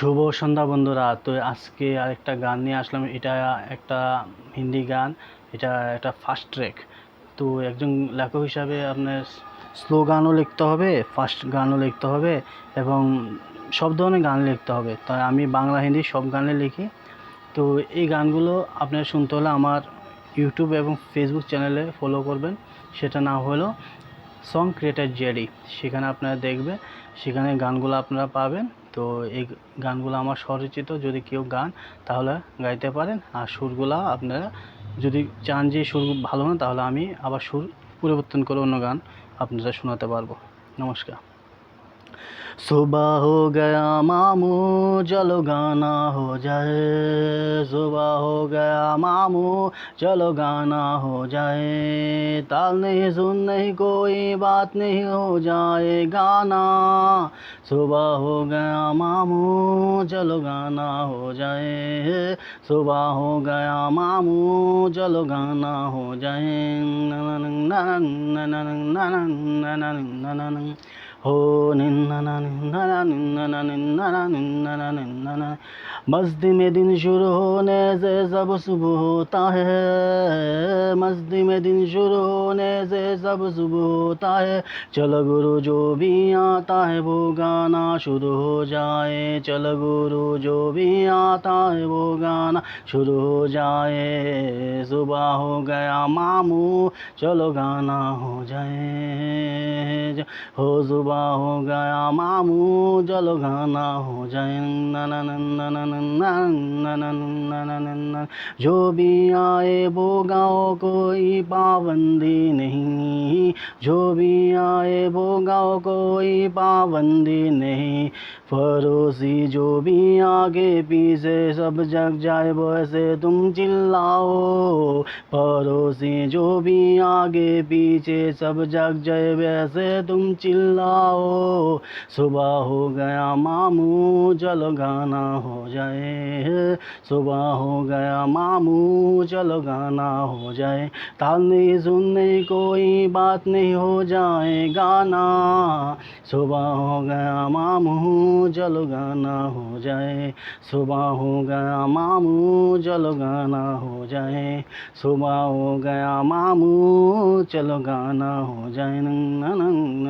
শুভ সন্ধ্যা বন্ধুরা। তো আজকে আরেকটা গান নিয়ে আসলাম। এটা একটা হিন্দি গান। এটা একটা ফার্স্ট ট্র্যাক তো একজন লেখক হিসাবে আপনার স্লো গানও লিখতে হবে ফার্স্ট গানও লিখতে হবে এবং সব ধরনের গান লিখতে হবে। তাই আমি বাংলা, হিন্দি সব গানে লিখি। তো এই গানগুলো আপনার শুনতে হলে আমার ইউটিউব এবং ফেসবুক চ্যানেলে ফলো করবেন। সেটা না হলেও সং ক্রিয়েটার জেডি সেখানে আপনারা দেখবে সেখানে গানগুলো আপনারা পাবেন। তো এই গানগুলো আমার স্বরচিত যদি কেউ গান তাহলে গাইতে পারেন আর সুরগুলো আপনারা যদি চান যে সুর ভালো না তাহলে আমি আবার সুর পরিবর্তন করে অন্য গান আপনারা শোনাতে পারবো নমস্কার सुबह हो गया मामू चलो गाना हो जाए सुबह गया मामू, चलो गाना हो जाए। ताल नहीं, सुन नहीं, कोई बात नहीं हो जाए गाना। सुबह हो गया मामू, चलो गाना हो जाए। सुबह हो गया मामू, चलो गाना हो जाए। हो निन्ना निन्ना निन्ना निन्ना निन्ना निन्ना मस्ती में दिन शुरू होने से सब सुबह होता है मस्ती में दिन शुरू होने से सब सुबह होता है चलो गुरु जो भी आता है वो गाना शुरू हो जाए चलो गुरु जो भी आता है वो गाना शुरू हो जाए सुबह हो गया मामू चलो गाना हो जाए हो जुबा हो गया, मामू जल गाना हो जाए। जो भी आए वो गाओ कोई पाबंदी नहीं जो भी आए वो गाओ कोई पाबंदी नहीं पड़ोसी जो भी आगे पीछे सब जग जाए वैसे तुम चिल्लाओ पड़ोसी जो भी आगे पीछे सब जग जाए वैसे तुम चिल्लाओ, सुबह हो गया मामू चलो गाना हो जाए। सुबह हो गया मामू चलो गाना हो जाए। ताल सुनने कोई बात नहीं हो जाए गाना। सुबह हो गया मामू चलो गाना हो जाए। सुबह हो गया मामू चलो गाना हो जाए। सुबह हो गया मामू चलो गाना हो जाए। नंग नंग।